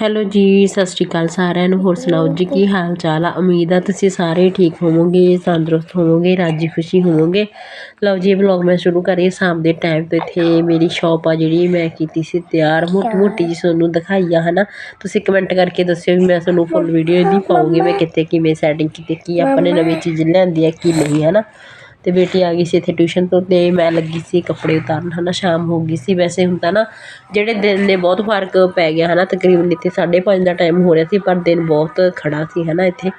Hello ਜੀ, ਸਤਿ ਸ਼੍ਰੀ ਅਕਾਲ ਸਾਰਿਆਂ ਨੂੰ। ਹੋਰ ਸੁਣਾਓ ਜੀ, ਕੀ ਹਾਲ ਚਾਲ ਆ? ਉਮੀਦ ਆ ਤੁਸੀਂ ਸਾਰੇ ਠੀਕ ਹੋਵੋਗੇ, ਤੰਦਰੁਸਤ ਹੋਵੋਗੇ, ਰਾਜੀ ਖੁਸ਼ੀ ਹੋਵੋਗੇ। ਲਓ ਜੀ ਵਲੌਗ ਮੈਂ ਸ਼ੁਰੂ ਕਰੀ ਸ਼ਾਮ ਦੇ ਟਾਈਮ ਤੇ ਇੱਥੇ ਮੇਰੀ ਸ਼ਾਪ ਆ ਜਿਹੜੀ ਮੈਂ ਕੀਤੀ ਸੀ ਤਿਆਰ। ਮੋਟੀ ਮੋਟੀ ਜੀ ਤੁਹਾਨੂੰ ਦਿਖਾਈ ਆ, ਹਨਾ? ਤੁਸੀਂ ਕਮੈਂਟ ਕਰਕੇ ਦੱਸਿਓ ਵੀ ਮੈਂ ਤੁਹਾਨੂੰ ਫੁੱਲ ਵੀਡੀਓ ਇਹਦੀ ਪਾਉਂਗੀ, ਮੈਂ ਕਿੱਥੇ ਕਿਵੇਂ ਸੈਟਿੰਗ ਕੀਤੀ, ਕੀ ਆਪਾਂ ਨੇ ਨਵੀਂ ਚੀਜ਼ ਲਿਆਂਦੀ ਆ, ਕੀ ਨਹੀਂ, ਹਨਾ? ਅਤੇ ਬੇਟੀ ਆ ਗਈ ਸੀ ਇੱਥੇ ਟਿਊਸ਼ਨ ਤੋਂ ਅਤੇ ਮੈਂ ਲੱਗੀ ਸੀ ਕੱਪੜੇ ਉਤਾਰਨ ਹੈ ਨਾ ਸ਼ਾਮ ਹੋ ਗਈ ਸੀ। ਵੈਸੇ ਹੁਣ ਤਾਂ ਨਾ ਜਿਹੜੇ ਦਿਨ ਨੇ ਬਹੁਤ ਫ਼ਰਕ ਪੈ ਗਿਆ ਹੈ ਨਾ ਤਕਰੀਬਨ ਇੱਥੇ 5:30 ਦਾ ਟਾਈਮ ਹੋ ਰਿਹਾ ਸੀ, ਪਰ ਦਿਨ ਬਹੁਤ ਖੜ੍ਹਾ ਸੀ ਹੈ ਨਾ ਇੱਥੇ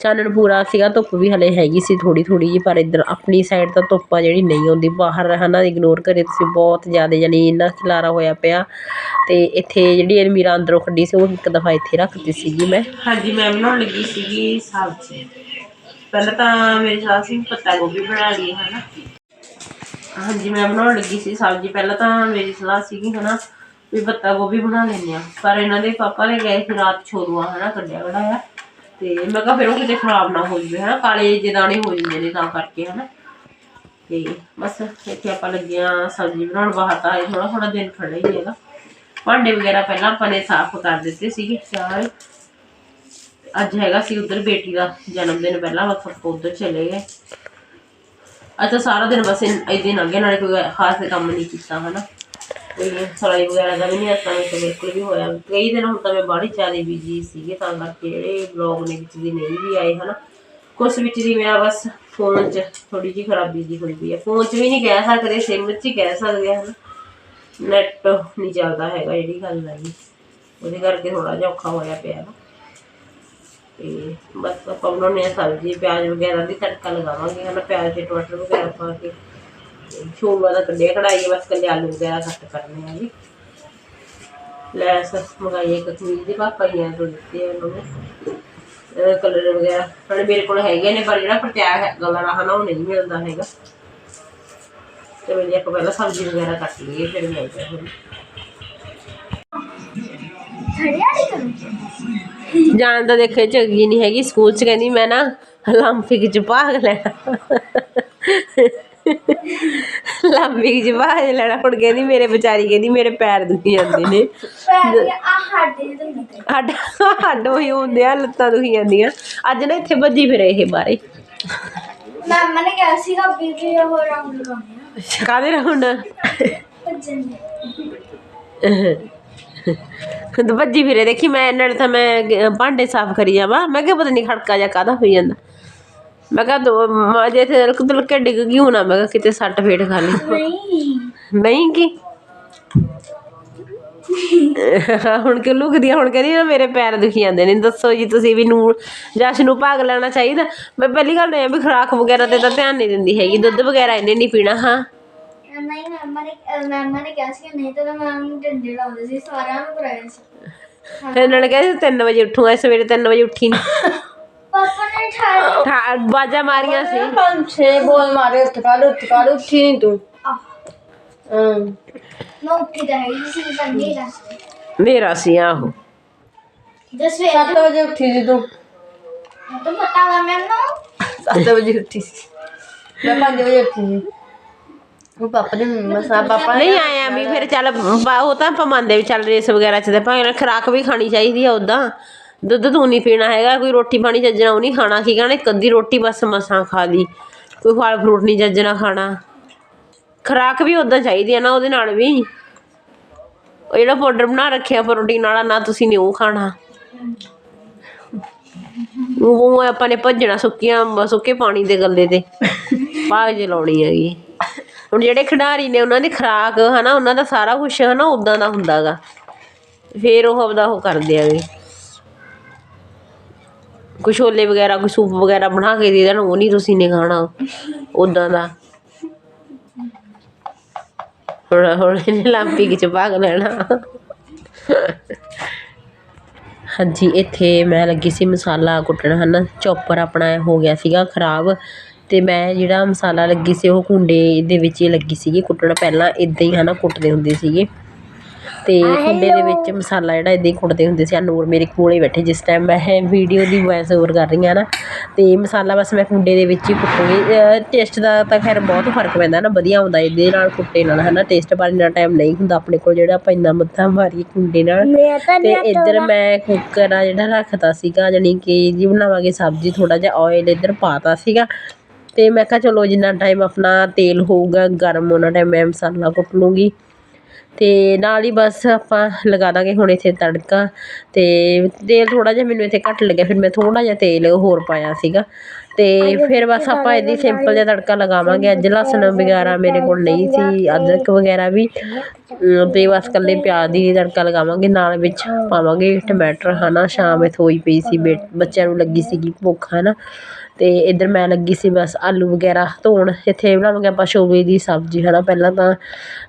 ਚਾਨਣ ਪੂਰਾ ਸੀਗਾ, ਧੁੱਪ ਵੀ ਹਲੇ ਹੈਗੀ ਸੀ ਥੋੜ੍ਹੀ ਥੋੜ੍ਹੀ ਜਿਹੀ, ਪਰ ਇੱਧਰ ਆਪਣੀ ਸਾਈਡ ਤਾਂ ਧੁੱਪ ਆ ਜਿਹੜੀ ਨਹੀਂ ਆਉਂਦੀ। ਬਾਹਰ ਹੈ ਨਾ ਇਗਨੋਰ ਕਰੇ ਤੁਸੀਂ ਬਹੁਤ ਜ਼ਿਆਦਾ, ਯਾਨੀ ਇੰਨਾ ਖਿਲਾਰਾ ਹੋਇਆ ਪਿਆ। ਅਤੇ ਇੱਥੇ ਜਿਹੜੀ ਅਲਮੀਰਾ ਅੰਦਰੋਂ ਕੱਢੀ ਸੀ, ਉਹ ਇੱਕ ਦਫਾ ਇੱਥੇ ਰੱਖਤੀ ਸੀਗੀ ਮੈਂ। ਹਾਂਜੀ, ਮੈਂ ਬਣਾਉਣ ਲੱਗੀ ਸੀਗੀ ਸਬਜ਼ੀ। ਪਹਿਲਾਂ ਤਾਂ ਮੇਰੇ ਖਿਆਲ ਸੀ ਪੱਤਾ ਗੋਭੀ ਬਣਾ ਲਈ ਹਨਾ? ਹਾਂਜੀ ਮੈਂ ਬਣਾਉਣ ਲੱਗੀ ਸੀ ਸਬਜ਼ੀ। ਪਹਿਲਾਂ ਤਾਂ ਮੇਰੀ ਸਲਾਹ ਸੀਗੀ, ਹਨਾ, ਵੀ ਪੱਤਾ ਗੋਭੀ ਬਣਾ ਲੈਂਦੇ ਆ ਪਰ ਇਹਨਾਂ ਦੇ ਪਾਪਾ ਨੇ ਗਏ ਸੀ ਰਾਤ ਛੋਲੂਆ ਹਨਾ ਕੱਢਿਆ ਕਢਾਇਆ ਤੇ ਮੈਂ ਕਿਹਾ ਫਿਰ ਉਹ ਕਿਤੇ ਖਰਾਬ ਨਾ ਹੋ ਜਾਵੇ, ਹਨਾ, ਕਾਲੇ ਜਿਹੇ ਦਾਣੇ ਹੋ ਜਾਂਦੇ ਨੇ ਤਾਂ ਕਰਕੇ, ਹਨਾ। ਤੇ ਬਸ ਇੱਥੇ ਆਪਾਂ ਲੱਗੀਆਂ ਸਬਜ਼ੀ ਬਣਾਉਣ, ਬਾਹਰ ਤਾਂ ਥੋੜਾ ਥੋੜਾ ਦਿਨ ਖੜਾ ਹੀ ਹੈਗਾ। ਭਾਂਡੇ ਵਗੈਰਾ ਪਹਿਲਾਂ ਆਪਾਂ ਨੇ ਸਾਫ਼ ਕਰ ਦਿੱਤੇ ਸੀਗੇ ਸਾਰੇ ਅੱਜ ਹੈਗਾ ਸੀ ਉਧਰ ਬੇਟੀ ਦਾ ਜਨਮ ਦਿਨ ਪਹਿਲਾਂ, ਬਸ ਆਪਾਂ ਉਧਰ ਚਲੇ ਗਏ। ਅੱਜ ਤਾਂ ਸਾਰਾ ਦਿਨ ਬਸ ਇਦਾਂ ਲੰਘ ਗਿਆ, ਨਾਲੇ ਕੋਈ ਖਾਸ ਕੰਮ ਨਹੀਂ ਕੀਤਾ, ਹਨਾ। ਕੋਈ ਸਲਾਈ ਵਗੈਰਾ ਦਾ ਵੀ ਨਹੀਂ ਅਸਾਂ ਤਾਂ ਬਿਲਕੁਲ ਵੀ ਹੋਇਆ। ਕਈ ਦਿਨ ਹੁਣ ਤਾਂ ਮੈਂ ਬਾਹਲੀ ਜ਼ਿਆਦਾ ਬਿਜ਼ੀ ਸੀਗੇ, ਤਾਂ ਕਰਕੇ ਜਿਹੜੇ ਬਲੌਗ ਨੇ ਵਿੱਚ ਦੀ ਨਹੀਂ ਵੀ ਆਏ, ਹਨਾ। ਕੁਛ ਵਿੱਚ ਦੀ ਮੇਰਾ ਬਸ ਫੋਨ 'ਚ ਥੋੜੀ ਜਿਹੀ ਖਰਾਬੀ ਜੀ ਹੋਈ ਪਈ ਹੈ ਫੋਨ 'ਚ ਵੀ ਨਹੀਂ ਕਹਿ ਸਕਦੇ ਸਿਮ 'ਚ ਹੀ ਕਹਿ ਸਕਦੇ ਆ, ਹਨਾ। ਨੈਟ ਨਹੀਂ ਚੱਲਦਾ ਹੈਗਾ ਜਿਹੜੀ ਗੱਲ ਹੈਗੀ। ਉਹਦੇ ਕਰਕੇ ਥੋੜਾ ਜਿਹਾ ਔਖਾ ਹੋਇਆ ਪਿਆ ਨਾ ਤੇ ਬਸ ਆਪਾਂ ਬਣਾਉਣੇ ਆ ਸਬਜ਼ੀ ਪਿਆਜ਼ ਵਗੈਰਾ ਦੀ ਤੜਕਾ ਲਗਾਵਾਂਗੇ, ਹਨਾ, ਪਿਆਜ਼ ਤੇ ਟਮਾਟਰ ਵਗੈਰਾ ਪਾ ਕੇ ਛੋਲਾ ਦਾ ਕੱਢਿਆ ਕਢਾਈ ਬਸ ਕੱਲੇ ਆਲੂ ਵਗੈਰਾ ਕੱਟ ਕਰਨੇ ਆ ਜੀ। ਲੈਸ ਮੰਗਾਈ ਇੱਕ ਕਮੀਜ਼ ਦੀ, ਪਾਪਾ ਹੀ ਆ ਤੋਂ ਦਿੱਤੇ ਉਹਨਾਂ ਨੇ। ਕਲਰ ਵਗੈਰਾ ਹੁਣ ਮੇਰੇ ਕੋਲ ਹੈਗੇ ਨੇ, ਪਰ ਜਿਹੜਾ ਪਟਿਆ ਹੈ, ਗਲਾ ਹਨਾ ਉਹ ਨਹੀਂ ਮਿਲਦਾ ਹੈਗਾ। ਤੇ ਮੈਂ ਆਪਾਂ ਪਹਿਲਾਂ ਸਬਜ਼ੀ ਵਗੈਰਾ ਕੱਟ ਲਈਏ, ਫਿਰ ਮਿਲਦੇ ਹਾਂ ਹੁਣ ਜਾਣ ਦਾ ਦੇਖੇ ਚੰਗੀ ਨਹੀਂ ਹੈਗੀ ਸਕੂਲ ਚ ਕਹਿੰਦੀ ਮੈਂ ਨਾ 올림픽 ਚ ਭਾਗ ਲੈਣਾ 올림픽 ਚ ਭਾਗ ਲੈਣਾ ਹੁਣ ਕਹਿੰਦੀ ਮੇਰੇ ਵਿਚਾਰੀ ਕਹਿੰਦੀ ਮੇਰੇ ਪੈਰ ਦੁਖੀ ਜਾਂਦੇ ਨੇ ਹੱਡ ਹੱਡ ਉਹੀ ਹੁੰਦੇ ਆ ਲੱਤਾਂ ਦੁਖੀ ਜਾਂਦੀਆਂ ਅੱਜ ਨਾ ਇੱਥੇ ਭੱਜੀ ਫਿਰੇ ਇਹ ਬਾਰੇ ਮਾਮਾ ਨੇ ਕਿਹਾ ਸੀਗਾ ਵੀ ਵੀ ਉਹ ਰੰਗ ਲਗਾਉਣੇ ਆ ਕਾਦੇ ਰਾਉਂਡ ਭੱਜਣ ਦੇ ਤੇ ਭੱਜੀ ਫਿਰੇ। ਦੇਖੀ ਮੈਂ ਨਾਲ ਤਾਂ ਮੈਂ ਭਾਂਡੇ ਸਾਫ਼ ਕਰੀ ਜਾਵਾਂ। ਮੈਂ ਕਿਹਾ ਪਤਾ ਨਹੀਂ ਖੜਕਾ ਜਾ ਕਾਦਾ ਹੋਈ ਜਾਂਦਾ। ਮੈਂ ਕਿਹਾ ਦੋ ਮ- ਜੇ ਤੇ ਰੁਕ ਤਲ ਕੇ ਡਿੱਗ ਗਈ ਹੋਣਾ। ਮੈਂ ਕਿਹਾ ਕਿਤੇ ਸੱਟ ਫੇਟ ਖਾ ਲਈ। ਨਹੀਂ। ਨਹੀਂ ਕੀ? ਹੁਣ ਕਿ ਲੁਕਦੀ ਹੁਣ ਕਹਿੰਦੀ ਨਾ ਮੇਰੇ ਪੈਰ ਦੁਖੀ ਜਾਂਦੇ ਨੇ। ਦੱਸੋ ਜੀ ਤੁਸੀਂ ਵੀ ਨੂੰ ਜਸ਼ ਨੂੰ ਭਾਗ ਲੈਣਾ ਚਾਹੀਦਾ। ਮੈਂ ਪਹਿਲੀ ਗੱਲ ਇਹ ਵੀ ਖੁਰਾਕ ਵਗੈਰਾ ਤੇ ਤਾਂ ਧਿਆਨ ਨਹੀਂ ਦਿੰਦੀ ਹੈਗੀ। ਦੁੱਧ ਵਗੈਰਾ ਇਹਨੇ ਨਹੀਂ ਪੀਣਾ ਹਾਂ। ਨਹੀਂ ਮਾਮਾ ਨੇ ਅਹ ਮਾਮਾ ਨੇ ਕਿਹਾ ਸੀ ਨਹੀਂ ਤਾਂ ਮੈਂ ਨੂੰ ਡੰਡੇ ਲਾਉਂਦੇ ਸੀ ਸਾਰਿਆਂ ਨੂੰ ਕਰਾਇਆ ਸੀ ਫਿਰ ਨਾਲ ਕਹਿੰਦੇ 3 ਵਜੇ ਉੱਠੂਗਾ ਸਵੇਰੇ 3 ਵਜੇ ਉੱਠੀ ਨਹੀਂ ਪਾਪਾ ਨੇ ਠਾਇਆ ਠਾ- ਬਾਜਾਂ ਮਾਰੀਆਂ ਸੀ ਪੰਜ ਛੇ ਬੋਲ ਮਾਰੇ ਉੱਠ ਕਾੜ ਉੱਠ ਕਾੜ ਉੱਠੀ ਨਹੀਂ ਤੂੰ ਆ ਹਾਂ ਮੈਂ ਉੱਠੀ ਤਾਂ ਹੈਗੀ ਸੀ ਪਰ ਨਹੀਂ ਲਾ ਮੇਰਾ ਸੀ ਆਹੋ ਦਸਵੇਂ 7 ਵਜੇ ਉੱਠੀ ਸੀ ਤੂੰ ਤਾਂ ਪਤਾ ਵਾ ਮੈਨੂੰ 7 ਵਜੇ ਉੱਠੀ ਸੀ ਮੈਂ 5 ਵਜੇ ਉੱਠੀ ਸੀ ਉਹ ਪਾਪਾ ਨੇ ਮਸਾ ਪਾਪਾ ਨੇ ਨਹੀਂ ਆਇਆ ਵੀ ਫਿਰ ਚੱਲ ਬਾ- ਉਹ ਤਾਂ ਆਪਾਂ ਮੰਨਦੇ ਵੀ ਚੱਲ ਰੇਸ ਵਗੈਰਾ ਚ ਤੇ ਭਾਵੇਂ ਖਰਾਕ ਵੀ ਖਾਣੀ ਚਾਹੀਦੀ ਆ ਉਦਾਂ ਦੁੱਧ ਤੂੰ ਨਹੀਂ ਪੀਣਾ ਹੈਗਾ ਕੋਈ ਰੋਟੀ ਪਾਣੀ ਚੱਜਣਾ ਉਹ ਨਹੀਂ ਖਾਣਾ। ਕੀ ਕਹਣਾ ਇੱਕ ਅੱਧੀ ਰੋਟੀ ਬਸ ਮਸਾਂ ਖਾ ਲਈ। ਕੋਈ ਫਲ ਫਰੂਟ ਨਹੀਂ ਚੱਜਣਾ ਖਾਣਾ। ਖਰਾਕ ਵੀ ਉਦਾਂ ਚਾਹੀਦੀ ਆ ਨਾ ਉਹਦੇ ਨਾਲ ਵੀ। ਉਹ ਜਿਹੜਾ ਪਾਊਡਰ ਬਣਾ ਰੱਖਿਆ ਪ੍ਰੋਟੀਨ ਵਾਲਾ ਨਾ ਤੁਸੀਂ ਨੇ ਉਹ ਖਾਣਾ। ਉਹ ਆਪਾਂ ਨੇ ਭੱਜਣਾ ਸੁੱਕੀਆਂ ਸੁੱਕੇ ਪਾਣੀ ਦੇ ਗੱਲੇ ਤੇ। ਭਾਗ ਜੇ ਲਾਉਣੀ ਹੈਗੀ। ਹੁਣ ਜਿਹੜੇ ਖਿਡਾਰੀ ਨੇ ਉਹਨਾਂ ਦੀ ਖੁਰਾਕ, ਹਨਾ, ਉਹਨਾਂ ਦਾ ਸਾਰਾ ਕੁਝ ਹਨਾ ਉਦਾਂ ਦਾ ਹੁੰਦਾਗਾ। ਫੇਰ ਉਹ ਆਪਦਾ ਉਹ ਕਰਦੇ ਆਗੇ ਕੋਈ ਛੋਲੇ ਵਗੈਰਾ, ਕੋਈ ਸੂਪ ਵਗੈਰਾ ਬਣਾ ਕੇ ਦੇ ਦੇਣ, ਉਹ ਨਹੀਂ ਤੁਸੀਂ ਨੇ ਖਾਣਾ ਉਦਾਂ ਦਾ। ਹੁਣ ਹੁਣ ਇਹਨੇ ਲਾਂਪੀ ਚ ਭਾਗ ਲੈਣਾ। ਹਾਂਜੀ, ਇੱਥੇ ਮੈਂ ਲੱਗੀ ਸੀ ਮਸਾਲਾ ਕੁੱਟਣਾ, ਹਨਾ। ਚੌਪਰ ਆਪਣਾ ਹੋ ਗਿਆ ਸੀਗਾ, ਖਰਾਬ। ਤੇ ਮੈਂ ਜਿਹੜਾ ਮਸਾਲਾ ਲੱਗੀ ਸੀ ਉਹ ਕੁੰਡੇ ਦੇ ਵਿੱਚ ਹੀ ਲੱਗੀ ਸੀਗੀ। ਕੁੱਟਣ ਪਹਿਲਾਂ ਇਦਾਂ ਹੀ ਹਨਾ ਕੁੱਟਦੇ ਹੁੰਦੇ ਸੀਗੇ। ਤੇ ਕੁੰਡੇ ਦੇ ਵਿੱਚ ਮਸਾਲਾ ਜਿਹੜਾ ਇਦਾਂ ਹੀ ਕੁੱਟਦੇ ਹੁੰਦੇ ਸੀ। ਆ ਨੂਰ ਮੇਰੇ ਕੋਲੇ ਬੈਠੇ ਜਿਸ ਟਾਈਮ ਮੈਂ ਇਹ ਵੀਡੀਓ ਦੀ ਵੌਇਸ ਓਵਰ ਕਰ ਰਹੀ ਹਾਂ ਨਾ। ਤੇ ਮਸਾਲਾ ਬਸ ਮੈਂ ਕੁੰਡੇ ਦੇ ਵਿੱਚ ਹੀ ਕੁੱਟੂਗੀ। ਟੇਸਟ ਦਾ ਤਾਂ ਖੈਰ ਬਹੁਤ ਫ਼ਰਕ ਪੈਂਦਾ ਨਾ ਵਧੀਆ ਆਉਂਦਾ ਇਹਦੇ ਨਾਲ ਕੁੱਟੇ ਨਾਲ ਹਨਾ। ਟੇਸਟ ਪਰ ਇੰਨਾ ਟਾਈਮ ਨਹੀਂ ਹੁੰਦਾ ਆਪਣੇ ਕੋਲ ਜਿਹੜਾ ਆਪਾਂ ਇੰਨਾ ਮੱਥਾ ਮਾਰੀਏ ਕੁੰਡੇ ਨਾਲ। ਤੇ ਇੱਧਰ ਮੈਂ ਕੁੱਕਰ ਆ ਜਿਹੜਾ ਰੱਖਤਾ ਸੀਗਾ ਜਾਣੀ ਕਿ ਜੀ ਬਣਾਵਾਂਗੇ ਸਬਜ਼ੀ ਥੋੜਾ ਜਿਹਾ ਆਇਲ ਇੱਧਰ ਪਾਤਾ ਸੀਗਾ। ਤੇ ਮੈਂ ਕਿਹਾ ਚਲੋ ਜਿੰਨਾ ਟਾਈਮ ਆਪਣਾ ਤੇਲ ਹੋਊਗਾ ਗਰਮ ਉਹਨਾਂ ਟਾਈਮ ਮੈਂ ਮਸਾਲਾ ਕੁੱਟ ਲੂੰਗੀ। ਤੇ ਨਾਲ ਹੀ ਬਸ ਆਪਾਂ ਲਗਾ ਦਾਂਗੇ ਹੁਣ ਇੱਥੇ ਤੜਕਾ ਤੇ ਤੇਲ ਥੋੜਾ ਜਿਹਾ ਮੈਨੂੰ ਇੱਥੇ ਘੱਟ ਲੱਗਿਆ ਫਿਰ ਮੈਂ ਥੋੜਾ ਜਿਹਾ ਤੇਲ ਹੋਰ ਪਾਇਆ ਸੀਗਾ। ਤੇ ਫਿਰ ਬਸ ਆਪਾਂ ਇਹਦੀ ਸਿੰਪਲ ਜਿਹਾ ਤੜਕਾ ਲਗਾਵਾਂਗੇ ਅੱਜ ਲਸਣ ਵਗੈਰਾ ਮੇਰੇ ਕੋਲ ਨਹੀਂ ਸੀ ਅਦਰਕ ਵਗੈਰਾ ਵੀ। ਅਮ ਤੇ ਬਸ ਇਕੱਲੇ ਪਿਆਜ਼ ਦੀ ਤੜਕਾ ਲਗਾਵਾਂਗੇ ਨਾਲ ਵਿੱਚ ਪਾਵਾਂਗੇ ਟਮਾਟਰ ਹਨਾ ਸ਼ਾਮ ਇੱਥੇ ਹੋਈ ਪਈ ਸੀ ਬੇ ਬੱਚਿਆਂ ਨੂੰ ਲੱਗੀ ਸੀਗੀ ਭੁੱਖ ਹਨਾ। ਤੇ ਇੱਧਰ ਮੈਂ ਲੱਗੀ ਸੀ ਬਸ ਆਲੂ ਵਗੈਰਾ ਧੋਣ। ਇੱਥੇ ਬਣਾਵਾਂਗੇ ਆਪਾਂ ਸ਼ੋਵੇ ਦੀ ਸਬਜ਼ੀ ਹਨਾ? ਪਹਿਲਾਂ ਤਾਂ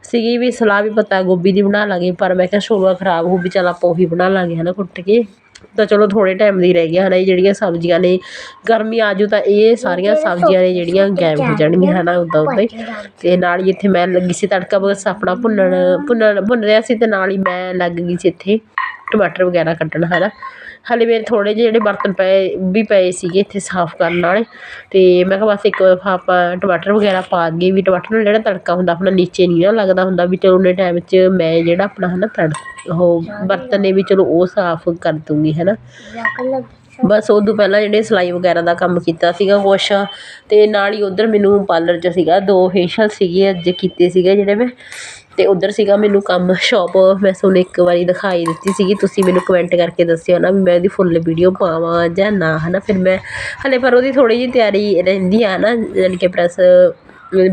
ਸੀਗੀ ਵੀ ਸਲਾਹ ਵੀ ਪੱਤਾ ਗੋਭੀ ਦੀ ਬਣਾ ਲਾਂਗੇ ਪਰ ਮੈਂ ਕਿਹਾ ਸ਼ੋਵਾ ਖਰਾਬ ਹੋ ਵੀ ਚੱਲ ਆਪਾਂ ਉਹੀ ਬਣਾ ਲਾਂਗੇ ਹਨਾ ਕੁੱਟ ਕੇ। ਤਾਂ ਚਲੋ ਥੋੜੇ ਟਾਈਮ ਦੀ ਰਹਿ ਗਿਆ ਹਨਾ ਇਹ ਜਿਹੜੀਆਂ ਸਬਜ਼ੀਆਂ ਨੇ। ਗਰਮੀ ਆਜੂ ਤਾਂ ਇਹ ਸਾਰੀਆਂ ਸਬਜ਼ੀਆਂ ਨੇ ਜਿਹੜੀਆਂ ਗਾਇਬ ਹੋ ਜਾਣਗੀਆਂ ਹਨਾ ਉਦਾਂ ਉਦਾਂ ਹੀ। ਤੇ ਨਾਲ ਹੀ ਇੱਥੇ ਮੈਂ ਲੱਗੀ ਸੀ ਤੜਕਾ ਬਸ ਆਪਣਾ ਭੁੰਨਣ ਭੁੰਨਣ ਭੁੰਨ ਰਿਹਾ ਸੀ ਤੇ ਨਾਲ ਹੀ ਮੈਂ ਲੱਗ ਗਈ ਸੀ ਇੱਥੇ ਟਮਾਟਰ ਵਗੈਰਾ ਕੱਟਣ ਹਨਾ। ਹਾਲੇ ਮੇਰੇ ਥੋੜ੍ਹੇ ਜਿਹੇ ਜਿਹੜੇ ਬਰਤਨ ਪਏ, ਵੀ ਪਏ ਸੀਗੇ ਇੱਥੇ ਸਾਫ਼ ਕਰਨ ਵਾਲੇ। ਅਤੇ ਮੈਂ ਕਿਹਾ ਬਸ ਇੱਕ ਆਪਾਂ ਟਮਾਟਰ ਵਗੈਰਾ ਪਾ ਦਈਏ ਵੀ ਟਮਾਟਰ ਨਾਲ ਜਿਹੜਾ ਤੜਕਾ ਹੁੰਦਾ ਆਪਣਾ ਨੀਚੇ ਨਹੀਂ ਨਾ ਲੱਗਦਾ ਹੁੰਦਾ ਵੀ ਚਲੋ ਉਹਨੇ ਟਾਈਮ 'ਚ ਮੈਂ ਜਿਹੜਾ ਆਪਣਾ ਹੈ ਨਾ ਤੜ, ਉਹ ਬਰਤਨ ਨੇ ਵੀ ਚਲੋ ਉਹ ਸਾਫ਼ ਕਰ ਦੂੰਗੀ ਹੈ ਨਾ ਬਸ ਉਦੋਂ ਪਹਿਲਾਂ ਜਿਹੜੇ ਸਿਲਾਈ ਵਗੈਰਾ ਦਾ ਕੰਮ ਕੀਤਾ ਸੀਗਾ ਕੁਛ। ਅਤੇ ਨਾਲ ਹੀ ਉੱਧਰ ਮੈਨੂੰ ਪਾਰਲਰ 'ਚ ਸੀਗਾ ਦੋ ਫੇਸ਼ੀਅਲ ਸੀਗੇ, ਅੱਜ ਕੀਤੇ ਸੀਗੇ ਜਿਹੜੇ ਮੈਂ। ਅਤੇ ਉੱਧਰ ਸੀਗਾ ਮੈਨੂੰ ਕੰਮ ਸ਼ੋਪ ਮੈਂ ਤੁਹਾਨੂੰ ਇੱਕ ਵਾਰੀ ਦਿਖਾਈ ਦਿੱਤੀ ਸੀਗੀ, ਤੁਸੀਂ ਮੈਨੂੰ ਕਮੈਂਟ ਕਰਕੇ ਦੱਸਿਓ ਨਾ ਵੀ ਮੈਂ ਉਹਦੀ ਫੁੱਲ ਵੀਡੀਓ ਪਾਵਾਂ ਜਾਂ ਨਾ ਹੈ ਨਾ ਫਿਰ ਮੈਂ ਹਲੇ ਪਰ ਉਹਦੀ ਥੋੜ੍ਹੀ ਜਿਹੀ ਤਿਆਰੀ ਰਹਿੰਦੀ ਆ ਨਾ ਯਾਨੀ ਕਿ ਪ੍ਰੈਸ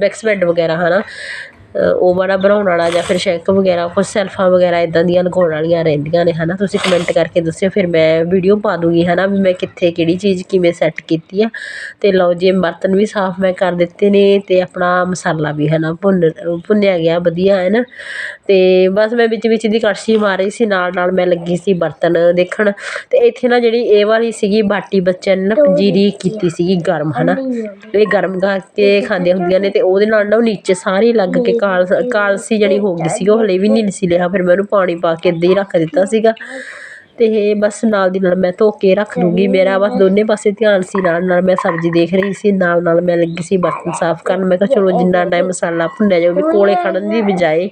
ਬੈਕਸਪੈਡ ਵਗੈਰਾ ਹੈ ਨਾ ਉਹ ਵਾਲਾ ਬਣਾਉਣ ਵਾਲਾ ਜਾਂ ਫਿਰ ਸ਼ੈਂਕ ਵਗੈਰਾ, ਕੁਛ ਸੈਲਫਾਂ ਵਗੈਰਾ ਇੱਦਾਂ ਦੀਆਂ ਲਗਾਉਣ ਵਾਲੀਆਂ ਰਹਿੰਦੀਆਂ ਨੇ ਹੈ ਨਾ ਤੁਸੀਂ ਕਮੈਂਟ ਕਰਕੇ ਦੱਸਿਓ, ਫਿਰ ਮੈਂ ਵੀਡੀਓ ਪਾ ਦੂੰਗੀ ਹੈ ਨਾ ਵੀ ਮੈਂ ਕਿੱਥੇ, ਕਿਹੜੀ ਚੀਜ਼ ਕਿਵੇਂ ਸੈੱਟ ਕੀਤੀ ਆ। ਅਤੇ ਲਓ ਜੀ, ਬਰਤਨ ਵੀ ਸਾਫ਼ ਮੈਂ ਕਰ ਦਿੱਤੇ ਨੇ ਅਤੇ ਆਪਣਾ ਮਸਾਲਾ ਵੀ ਹੈ ਨਾ ਭੁੰਨ, ਭੁੰਨਿਆ ਗਿਆ, ਵਧੀਆ, ਹੈ ਨਾ? ਅਤੇ ਬਸ ਮੈਂ ਵਿੱਚ ਵਿੱਚ ਦੀ ਕੜਛੀ ਮਾਰ ਰਹੀ ਸੀ, ਨਾਲ ਨਾਲ ਮੈਂ ਲੱਗੀ ਸੀ ਬਰਤਨ ਦੇਖਣ। ਅਤੇ ਇੱਥੇ ਨਾ ਜਿਹੜੀ ਇਹ ਵਾਲੀ ਸੀਗੀ ਬਾਟੀ ਬੱਚਿਆਂ ਨੇ ਨਾ ਪੰਜੀਰੀ ਕੀਤੀ ਸੀਗੀ ਗਰਮ ਹੈ ਨਾ ਇਹ ਗਰਮ ਕਰਕੇ ਖਾਂਦੀਆਂ ਹੁੰਦੀਆਂ ਨੇ ਅਤੇ ਉਹਦੇ ਨਾਲ ਨਾ ਉਹ ਨੀਚੇ ਸਾਰੇ ਲੱਗ ਕੇ ਕਾਲ ਕਾਲਸੀ ਜਿਹੜੀ ਹੋ ਗਈ ਸੀ ਉਹ ਹਲੇ ਵੀ ਨਹੀਂ ਸੀ ਲਿਆ, ਫਿਰ ਮੈਂ ਉਹਨੂੰ ਪਾਣੀ ਪਾ ਕੇ ਇੱਦਾਂ ਹੀ ਰੱਖ ਦਿੱਤਾ ਸੀਗਾ। ਅਤੇ ਇਹ ਬਸ ਨਾਲ ਦੀ ਨਾਲ ਮੈਂ ਧੋ ਕੇ ਰੱਖ ਦੂੰਗੀ। ਮੇਰਾ ਬਸ ਦੋਨੇ ਪਾਸੇ ਧਿਆਨ ਸੀ ਨਾਲ ਨਾਲ ਮੈਂ ਸਬਜ਼ੀ ਦੇਖ ਰਹੀ ਸੀ, ਨਾਲ ਨਾਲ ਮੈਂ ਲੱਗੀ ਸੀ ਬਰਤਨ ਸਾਫ਼ ਕਰਨ। ਮੈਂ ਕਿਹਾ ਚਲੋ ਜਿੰਨਾ ਟਾਈਮ ਮਸਾਲਾ ਭੁੰਨਿਆ ਜਾਵੇ ਕੋਲੇ ਖੜਨ ਦੀ ਬਜਾਏ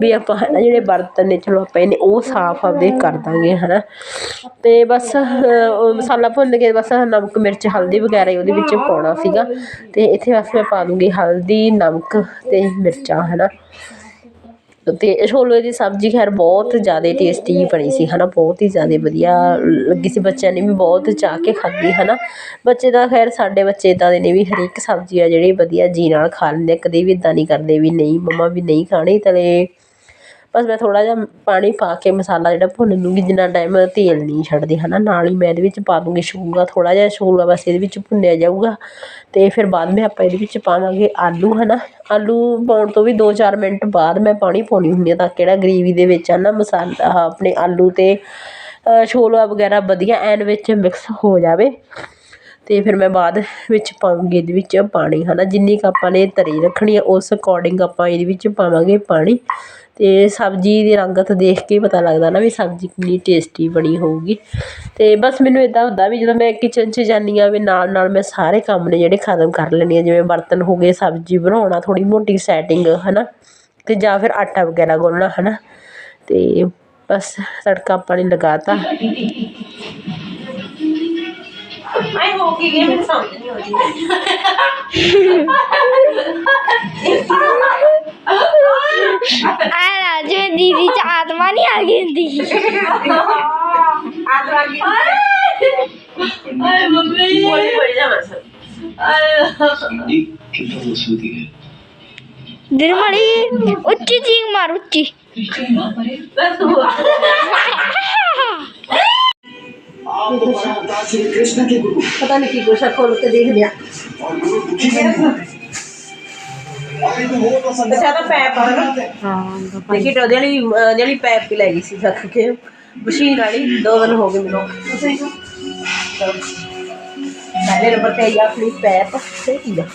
ਵੀ ਆਪਾਂ ਹੈ ਨਾ ਜਿਹੜੇ ਬਰਤਨ ਨੇ, ਚਲੋ ਆਪਾਂ ਇਹਨੇ ਉਹ ਸਾਫ਼ ਆਪਦੇ ਕਰ ਦਾਂਗੇ ਹੈ ਨਾ ਅਤੇ ਬਸ ਮਸਾਲਾ ਭੁੰਨ ਕੇ ਬਸ ਨਮਕ, ਮਿਰਚ, ਹਲਦੀ ਵਗੈਰਾ ਉਹਦੇ ਵਿੱਚ ਪਾਉਣਾ ਸੀਗਾ। ਅਤੇ ਇੱਥੇ ਬਸ ਮੈਂ ਪਾ ਦੂੰਗੀ ਹਲਦੀ, ਨਮਕ ਅਤੇ ਮਿਰਚਾਂ ਹੈ ਨਾ ਅਤੇ ਛੋਲੇ ਦੀ ਸਬਜ਼ੀ ਖੈਰ ਬਹੁਤ ਜ਼ਿਆਦਾ ਟੇਸਟੀ ਬਣੀ ਸੀ ਹੈ ਨਾ ਬਹੁਤ ਹੀ ਜ਼ਿਆਦਾ ਵਧੀਆ ਲੱਗੀ ਸੀ। ਬੱਚਿਆਂ ਨੇ ਵੀ ਬਹੁਤ ਚਾਹ ਕੇ ਖਾਧੀ ਹੈ ਨਾ ਬੱਚੇ ਤਾਂ ਖੈਰ ਸਾਡੇ ਬੱਚੇ ਇੱਦਾਂ ਦੇ ਨੇ ਵੀ ਹਰੇਕ ਸਬਜ਼ੀ ਆ ਜਿਹੜੀ ਵਧੀਆ ਜੀ ਨਾਲ ਖਾ ਲੈਂਦੇ ਕਦੇ ਵੀ ਇੱਦਾਂ ਨਹੀਂ ਕਰਦੇ ਵੀ ਨਹੀਂ, ਮੰਮਾ ਵੀ ਨਹੀਂ ਖਾਣੀ ਤਲੇ ਬਸ ਮੈਂ ਥੋੜ੍ਹਾ ਜਿਹਾ ਪਾਣੀ ਪਾ ਕੇ ਮਸਾਲਾ ਜਿਹੜਾ ਭੁੰਨ ਲੂੰਗੀ ਜਿੰਨਾ ਟਾਈਮ ਤੇਲ ਨਹੀਂ ਛੱਡਦੇ ਨਾ ਨਾਲ ਹੀ ਮੈਂ ਇਹਦੇ ਵਿੱਚ ਪਾ ਦੂੰਗੀ ਸ਼ੂਗਾ ਥੋੜ੍ਹਾ ਜਿਹਾ ਸ਼ੂਗਾ ਬਸ ਇਹਦੇ ਵਿੱਚ ਭੁੰਨਿਆ ਜਾਊਗਾ। ਅਤੇ ਫਿਰ ਬਾਅਦ ਮੈਂ ਆਪਾਂ ਇਹਦੇ ਵਿੱਚ ਪਾਵਾਂਗੇ ਆਲੂ ਹੈ ਨਾ ਆਲੂ ਪਾਉਣ ਤੋਂ ਵੀ 2-4 ਮਿੰਟ ਬਾਅਦ ਮੈਂ ਪਾਣੀ ਪਾਉਣੀ ਹੁੰਦੀ ਹਾਂ ਤਾਂ ਕਿ ਜਿਹੜਾ ਗਰੇਵੀ ਦੇ ਵਿੱਚ ਹੈ ਨਾ ਮਸਾਲਾ ਆਹ ਆਪਣੇ ਆਲੂ ਅਤੇ ਅ, ਛੋਲਾ ਵਗੈਰਾ ਵਧੀਆ ਐਨ ਵਿੱਚ ਮਿਕਸ ਹੋ ਜਾਵੇ। ਅਤੇ ਫਿਰ ਮੈਂ ਬਾਅਦ ਵਿੱਚ ਪਾਉਂਗੀ ਇਹਦੇ ਵਿੱਚ ਪਾਣੀ ਹੈ ਨਾ ਜਿੰਨੀ ਕੁ ਆਪਾਂ ਨੇ ਤਰੀ ਰੱਖਣੀ ਆ, ਉਸ ਅਕੋਰਡਿੰਗ ਆਪਾਂ ਇਹਦੇ ਵਿੱਚ ਪਾਵਾਂਗੇ ਪਾਣੀ। ਅਤੇ ਸਬਜ਼ੀ ਦੀ ਰੰਗਤ ਦੇਖ ਕੇ ਪਤਾ ਲੱਗਦਾ ਨਾ ਵੀ ਸਬਜ਼ੀ ਕਿੰਨੀ ਟੇਸਟੀ ਬਣੀ ਹੋਊਗੀ। ਅਤੇ ਬਸ ਮੈਨੂੰ ਇੱਦਾਂ ਹੁੰਦਾ ਵੀ ਜਦੋਂ ਮੈਂ ਕਿਚਨ 'ਚ ਜਾਂਦੀ ਹਾਂ, ਵੀ ਨਾਲ ਨਾਲ ਮੈਂ ਸਾਰੇ ਕੰਮ ਨੇ ਜਿਹੜੇ ਖਤਮ ਕਰ ਲੈਂਦੀ ਹਾਂ, ਜਿਵੇਂ ਬਰਤਨ ਹੋ ਗਏ, ਸਬਜ਼ੀ ਬਣਾਉਣਾ, ਥੋੜ੍ਹੀ ਮੋਟੀ ਸੈਟਿੰਗ ਹੈ ਨਾ ਅਤੇ ਜਾਂ ਫਿਰ ਆਟਾ ਵਗੈਰਾ ਗੁੰਨਣਾ ਨਾ ਅਤੇ ਬਸ ਤੜਕਾ ਆਪਾਂ ਨੇ ਲਗਾਤਾ। ਆਈ ਹੋ ਕੀ ਗਿਆ ਮੈਨੂੰ ਸਮਝ ਨਹੀਂ ਆਉਂਦੀ ਆ ਨਾ ਜਿਵੇਂ ਦੀਦੀ ਚ ਆਤਮਾ ਨਹੀਂ ਆ ਗਈ ਹੁੰਦੀ ਆਏ ਮੰਮੀ ਬੋਲੀ ਬੜੀ ਜਾ ਬਸ ठंडी कितना मसूदी है ਦਿਲ ਮੜੀ ਉੱਚੀ ਚੀਕ ਮਾਰ ਉੱਚੀ ਬਸ ਹੋ श्री कृष्ण के गुरु ਪਤਾ ਨਹੀਂ ਕੀ ਕੁਛ ਆ ਖੋਲ ਕੇ ਦੇਖ ਲਿਆ और गुरु दुखी नहीं अभी तो वो तो संध्या ਅੱਛਾ ਤਾਂ ਪੈਪ ਆ ਨਾ ਦੇਖੀ ਤੇ ਉਹਦੇ ਵਾਲੀ ਅਹ ਜਿਹੜੀ ਪੈਪ ਵੀ ਲੈ ਗਈ ਸੀ ਰੱਖ ਕੇ ਮਸ਼ੀਨ ਵਾਲੀ ਦੋ ਦਿਨ ਹੋ ਗਏ ਮੈਨੂੰ ਪਹਿਲੇ ਨੰਬਰ ਤੇ ਆਈ ਆਪਣੀ ਪੈਪ ਸਹੀ ਆ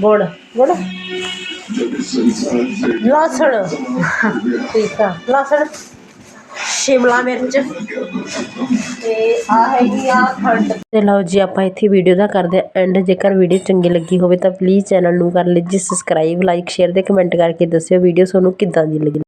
ਗੁੜ ਗੁੜ ਲਸਣ ਠੀਕ ਆ ਲਸਣ ਸ਼ਿਮਲਾ ਮਿਰਚ। ਤੇ ਆ ਹੈਗੀ ਆ ਖੰਡ। ਤੇ ਲਓ ਜੀ, ਆਪਾਂ ਇੱਥੇ ਵੀਡੀਓ ਦਾ ਕਰਦੇ ਆ ਐਂਡ ਜੇਕਰ ਵੀਡੀਓ ਚੰਗੀ ਲੱਗੀ ਹੋਵੇ ਤਾਂ ਪਲੀਜ਼ ਚੈਨਲ ਨੂੰ ਕਰ ਲਿਓ ਜੀ ਸਬਸਕ੍ਰਾਈਬ ਲਾਈਕ ਸ਼ੇਅਰ ਤੇ ਕਮੈਂਟ ਕਰਕੇ ਦੱਸਿਓ ਵੀਡੀਓ ਤੁਹਾਨੂੰ ਕਿੱਦਾਂ ਦੀ ਲੱਗੀ।